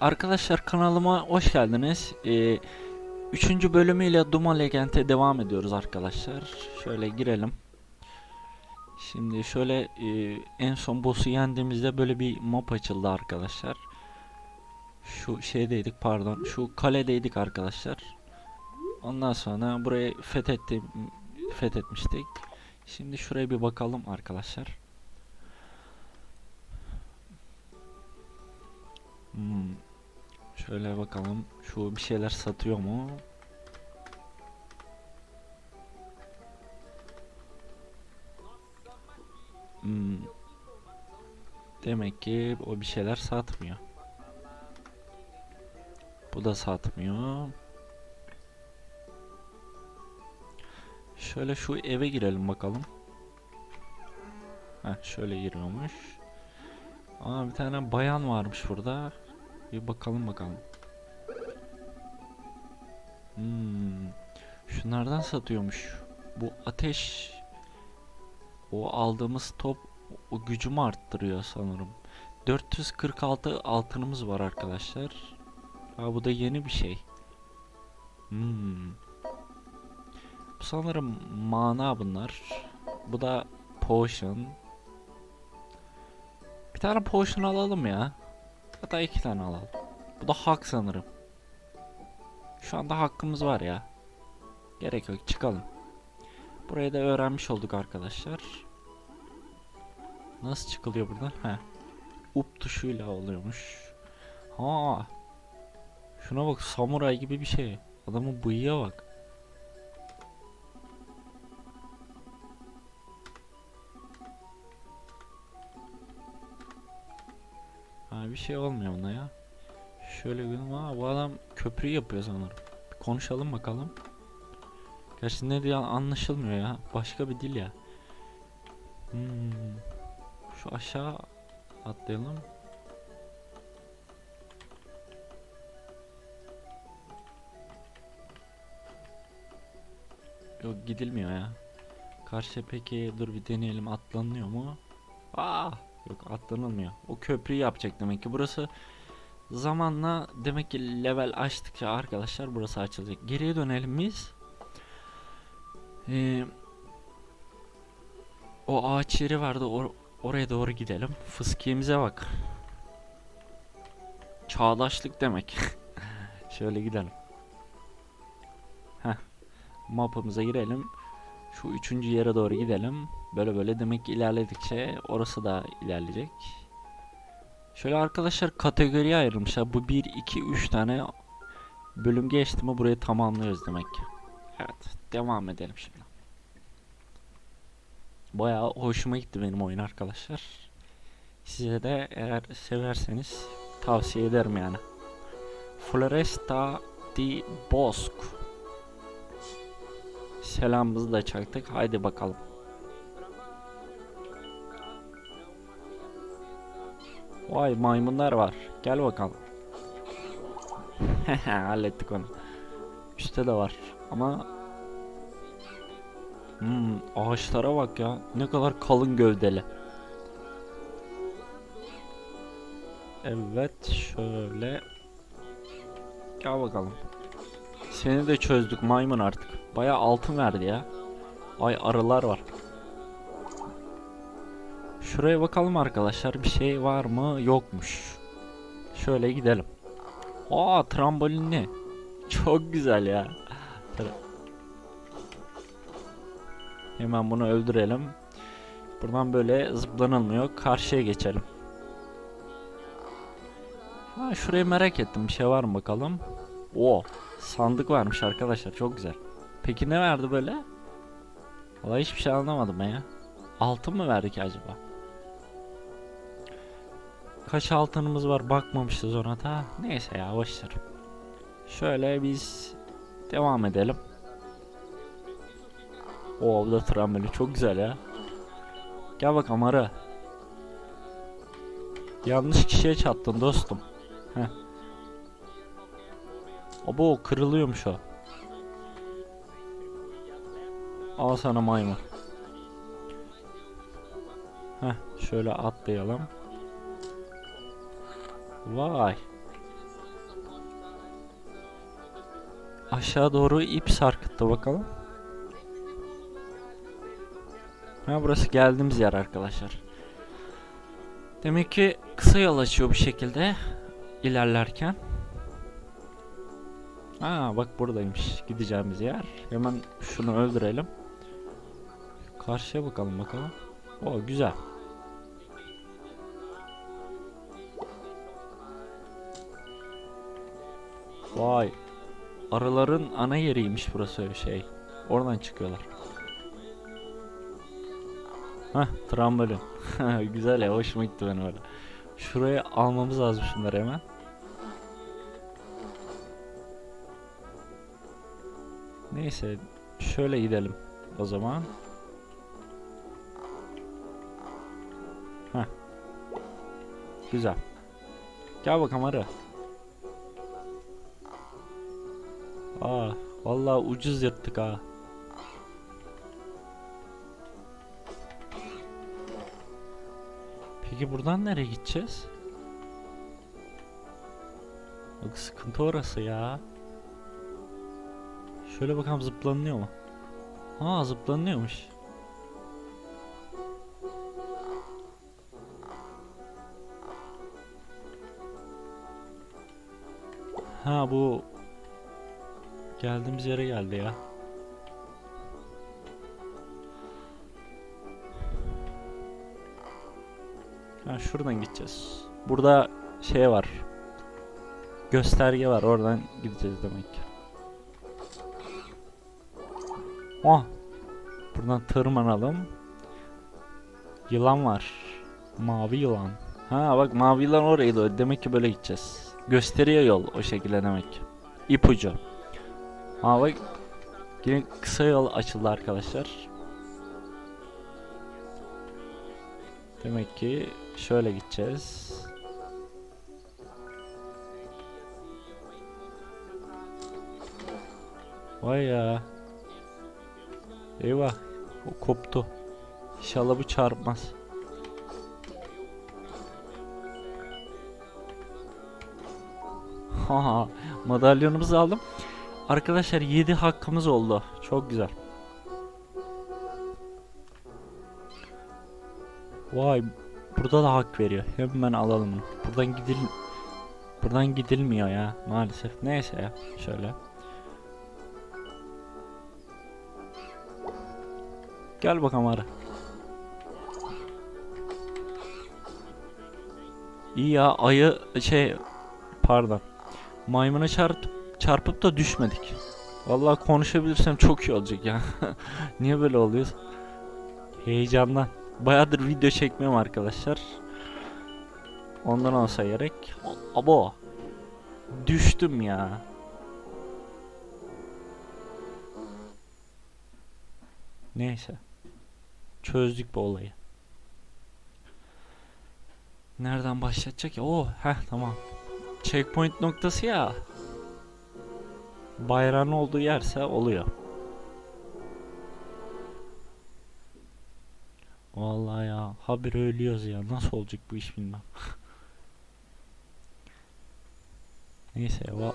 Arkadaşlar kanalıma hoş geldiniz. Ee, üçüncü bölümüyle Duma Legend'e devam ediyoruz arkadaşlar. Şöyle girelim. Şimdi şöyle e, en son boss'u yendiğimizde böyle bir map açıldı arkadaşlar. Şu şeydeydik pardon. Şu kaledeydik arkadaşlar. Ondan sonra burayı fethetti, fethetmiştik. Şimdi şuraya bir bakalım arkadaşlar. Hmm. Şöyle bakalım. Şu bir şeyler satıyor mu? Hmm. Demek ki o bir şeyler satmıyor. Bu da satmıyor. Şöyle şu eve girelim bakalım. Heh, şöyle giriyormuş. Aa bir tane bayan varmış burada. Bir bakalım bakalım. Hmm. Şunlardan satıyormuş. Bu ateş o aldığımız top o gücümü arttırıyor sanırım. 446 altınımız var arkadaşlar. Aa, bu da yeni bir şey. Hmm. Bu sanırım mana bunlar. Bu da potion. Bir tane potion alalım ya. Hatta iki tane alalım. Bu da hak sanırım. Şu anda hakkımız var ya. Gerek yok çıkalım. Burayı da öğrenmiş olduk arkadaşlar. Nasıl çıkılıyor buradan? He. Up tuşuyla oluyormuş. Ha. Şuna bak samuray gibi bir şey. Adamın bıyığa bak. Şey olmuyor buna ya. Şöyle bir ha bu adam köprü yapıyor sanırım. Bir konuşalım bakalım. Gerçi ne diye anlaşılmıyor ya. Başka bir dil ya. Hmm. Şu aşağı atlayalım. Yok gidilmiyor ya. Karşı peki dur bir deneyelim atlanıyor mu? Aa yok atlanılmıyor. O köprüyü yapacak demek ki. Burası zamanla demek ki level açtıkça arkadaşlar burası açılacak. Geriye dönelim biz. Ee, o ağaç yeri vardı. or- oraya doğru gidelim. Fıskiyemize bak. Çağdaşlık demek. Şöyle gidelim. Heh. Mapımıza girelim. Şu üçüncü yere doğru gidelim. Böyle böyle demek ki ilerledikçe orası da ilerleyecek. Şöyle arkadaşlar kategoriye ayrılmışlar. Bu 1, 2, 3 tane bölüm geçti mi burayı tamamlıyoruz demek ki. Evet devam edelim şimdi. Bayağı hoşuma gitti benim oyun arkadaşlar. Size de eğer severseniz tavsiye ederim yani. Floresta di Bosque. Selamımızı da çaktık. Haydi bakalım. Vay maymunlar var. Gel bakalım. Hallettik onu. Üstte de var. Ama Hmm, ağaçlara bak ya. Ne kadar kalın gövdeli. Evet, şöyle. Gel bakalım. Seni de çözdük maymun artık. Baya altın verdi ya. Ay arılar var. Şuraya bakalım arkadaşlar. Bir şey var mı? Yokmuş. Şöyle gidelim. Aa trambolinli. Çok güzel ya. Hemen bunu öldürelim. Buradan böyle zıplanılmıyor. Karşıya geçelim. Ha şurayı merak ettim. Bir şey var mı bakalım. Oo, sandık varmış arkadaşlar. Çok güzel. Peki ne verdi böyle? Vallahi hiçbir şey anlamadım ya. Altın mı verdi ki acaba? Kaç altınımız var bakmamışız ona da. Neyse ya boşver. Şöyle biz devam edelim. O bu da tramveli çok güzel ya. Gel bak Amara. Yanlış kişiye çattın dostum. Heh. Abo kırılıyormuş o. Al sana maymun. Heh şöyle atlayalım. Vay. Aşağı doğru ip sarkıttı bakalım. Ha burası geldiğimiz yer arkadaşlar. Demek ki kısa yol açıyor bir şekilde ilerlerken. Ha bak buradaymış gideceğimiz yer. Hemen şunu öldürelim. Karşıya bakalım bakalım. O güzel. Vay. Arıların ana yeriymiş burası öyle şey. Oradan çıkıyorlar. Hah trambolin. Güzel ya hoşuma gitti benim öyle. Şuraya almamız lazım şunları hemen. Neyse şöyle gidelim o zaman. Heh. Güzel. Gel bakalım arı. Aa, vallahi ucuz yırttık ha. Peki buradan nereye gideceğiz? Bak sıkıntı orası ya. Şöyle bakalım zıplanıyor mu? Aa zıplanıyormuş. Ha bu geldiğimiz yere geldi ya. Ha şuradan gideceğiz. Burada şey var. Gösterge var. Oradan gideceğiz demek ki. Oh. Buradan tırmanalım. Yılan var. Mavi yılan. Ha bak mavi yılan oraydı. Demek ki böyle gideceğiz. Gösteriyor yol o şekilde demek. İpucu. Ha bak. Yine kısa yol açıldı arkadaşlar. Demek ki şöyle gideceğiz. Vay ya. Eyvah. O koptu. İnşallah bu çarpmaz. Haha. Madalyonumuzu aldım. Arkadaşlar 7 hakkımız oldu. Çok güzel. Vay burada da hak veriyor. Hemen alalım bunu. Buradan gidil Buradan gidilmiyor ya maalesef. Neyse ya şöyle. Gel bakalım arı. İyi ya ayı şey pardon. Maymuna çarp çarpıp da düşmedik. Vallahi konuşabilirsem çok iyi olacak ya. Niye böyle oluyor? Heyecandan. Bayağıdır video çekmiyorum arkadaşlar. Ondan olsa gerek. Abo. Düştüm ya. Neyse. Çözdük bu olayı. Nereden başlatacak ya? Oh, heh tamam. Checkpoint noktası ya. Bayrağın olduğu yerse oluyor. Vallahi ya haber ölüyoruz ya nasıl olacak bu iş bilmem. Neyse va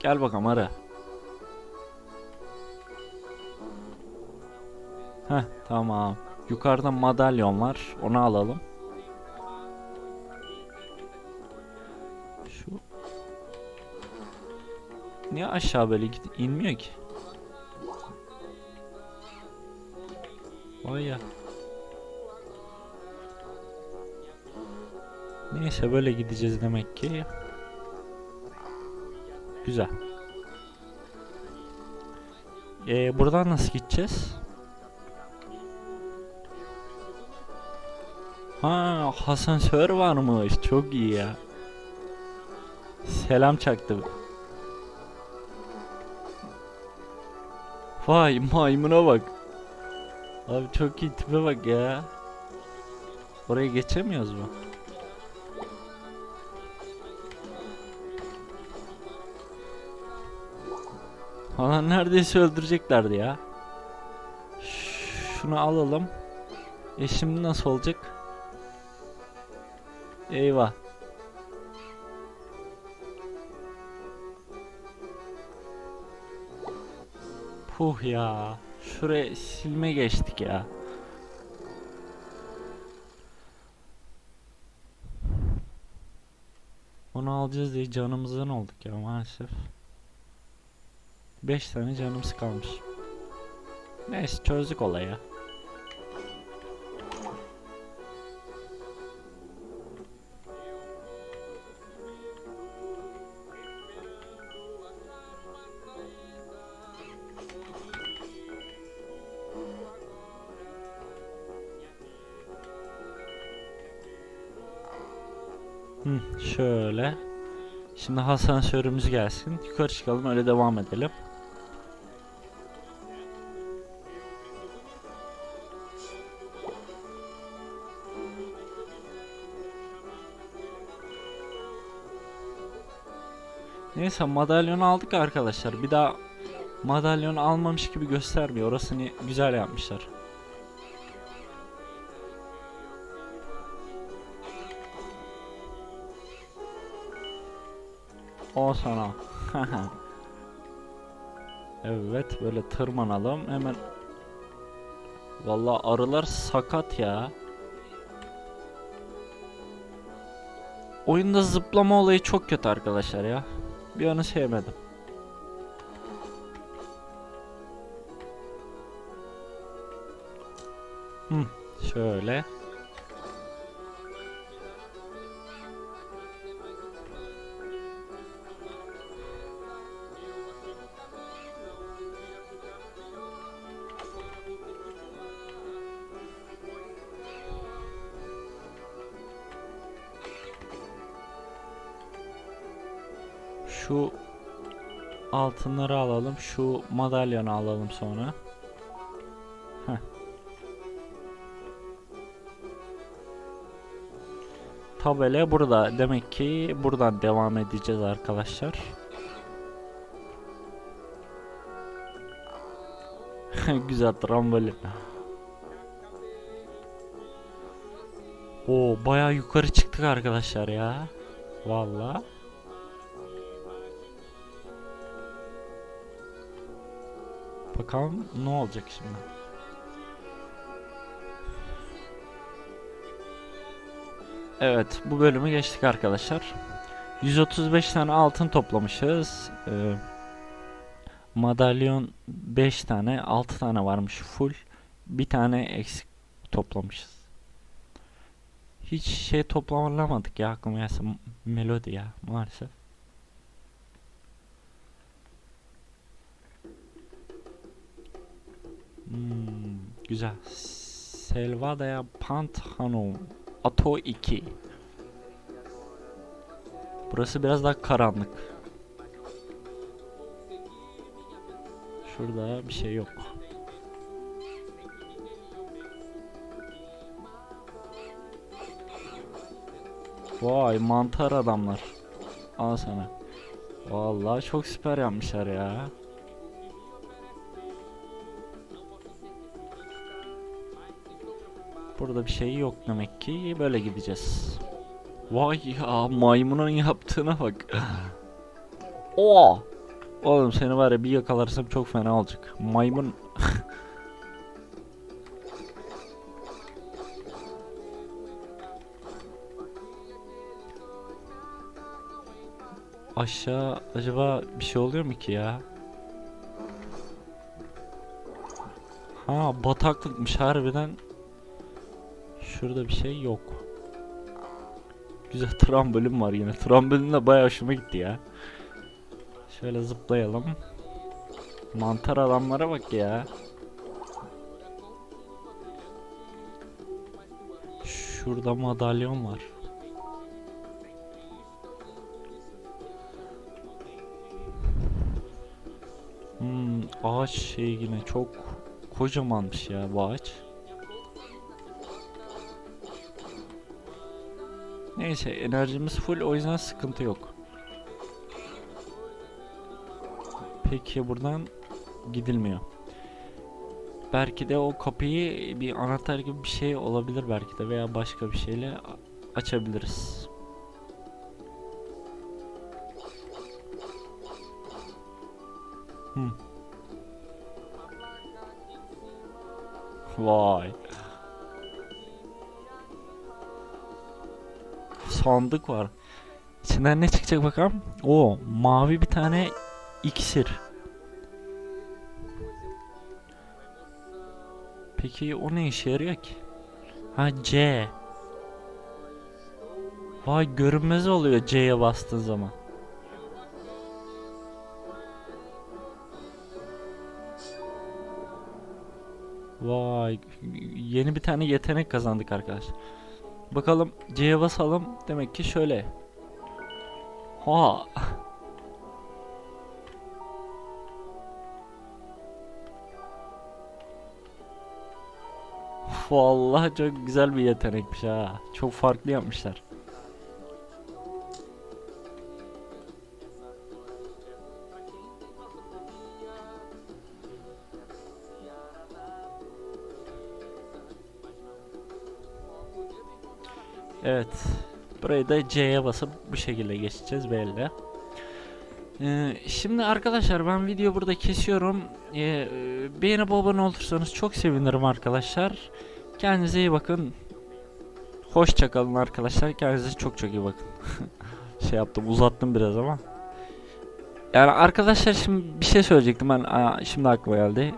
Gel bakalım ara. Heh tamam. Yukarıda madalyon var. Onu alalım. Şu Niye aşağı böyle git inmiyor ki? Vay ya. Neyse böyle gideceğiz demek ki. Güzel. Ee, buradan nasıl gideceğiz? Ha, asansör varmış. Çok iyi ya. Selam çaktı. Vay maymuna bak. Abi çok iyi tipe bak ya. Oraya geçemiyoruz mu? Falan neredeyse öldüreceklerdi ya. Şunu alalım. E şimdi nasıl olacak? Eyvah. Puh ya. Şuraya silme geçtik ya. Onu alacağız diye canımızdan olduk ya maalesef. 5 tane canımız kalmış. Neyse çözdük olayı. Hı, şöyle. Şimdi asansörümüz gelsin. Yukarı çıkalım öyle devam edelim. Neyse madalyonu aldık arkadaşlar. Bir daha madalyon almamış gibi göstermiyor. Orasını güzel yapmışlar. O sana. evet böyle tırmanalım hemen. Vallahi arılar sakat ya. Oyunda zıplama olayı çok kötü arkadaşlar ya. Bir anı sevmedim. Hı, şöyle. Altınları alalım. Şu madalyonu alalım sonra. Heh. Tabela burada. Demek ki buradan devam edeceğiz arkadaşlar. Güzel trambolin. Oo bayağı yukarı çıktık arkadaşlar ya. Vallahi. Bakalım ne olacak şimdi. Evet bu bölümü geçtik arkadaşlar. 135 tane altın toplamışız. Ee, madalyon 5 tane 6 tane varmış full. Bir tane eksik toplamışız. Hiç şey toplamamadık ya aklıma gelse melodi ya maalesef. Hmm, güzel. Selvada'ya Pantano Ato 2 Burası biraz daha karanlık. Şurada bir şey yok. Vay mantar adamlar. Al sana. Vallahi çok süper yapmışlar ya. Burada bir şey yok demek ki böyle gideceğiz. Vay ya maymunun yaptığına bak. Oo! Oğlum seni var ya bir yakalarsam çok fena olacak. Maymun Aşağı acaba bir şey oluyor mu ki ya? Ha bataklıkmış harbiden. Şurada bir şey yok. Güzel trambolin var yine. Trambolin de bayağı hoşuma gitti ya. Şöyle zıplayalım. Mantar adamlara bak ya. Şurada madalyon var. Hmm, ağaç şey yine çok kocamanmış ya bu ağaç. Neyse enerjimiz full o yüzden sıkıntı yok. Peki buradan gidilmiyor. Belki de o kapıyı bir anahtar gibi bir şey olabilir belki de veya başka bir şeyle açabiliriz. Hmm. Vay. Sandık var. İçinden ne çıkacak bakalım? O mavi bir tane iksir. Peki o ne işe yarıyor ki? Ha C. Vay görünmez oluyor C'ye bastığın zaman. Vay yeni bir tane yetenek kazandık arkadaşlar. Bakalım C'ye basalım. Demek ki şöyle. Ha. Vallahi çok güzel bir yetenekmiş ha. Çok farklı yapmışlar. Evet. Burayı da C'ye basıp bu şekilde geçeceğiz belli. Ee, şimdi arkadaşlar ben video burada kesiyorum. Ee, beğenip abone olursanız çok sevinirim arkadaşlar. Kendinize iyi bakın. Hoşça kalın arkadaşlar. Kendinize çok çok iyi bakın. şey yaptım uzattım biraz ama. Yani arkadaşlar şimdi bir şey söyleyecektim ben aa, şimdi aklıma geldi.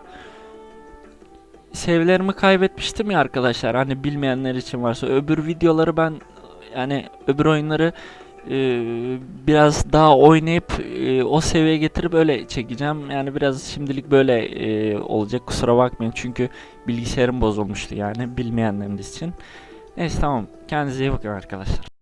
Sevlerimi kaybetmiştim ya arkadaşlar hani bilmeyenler için varsa öbür videoları ben yani öbür oyunları e, biraz daha oynayıp e, o seviyeye getirip öyle çekeceğim. Yani biraz şimdilik böyle e, olacak kusura bakmayın çünkü bilgisayarım bozulmuştu yani bilmeyenleriniz için. Neyse tamam kendinize iyi bakın arkadaşlar.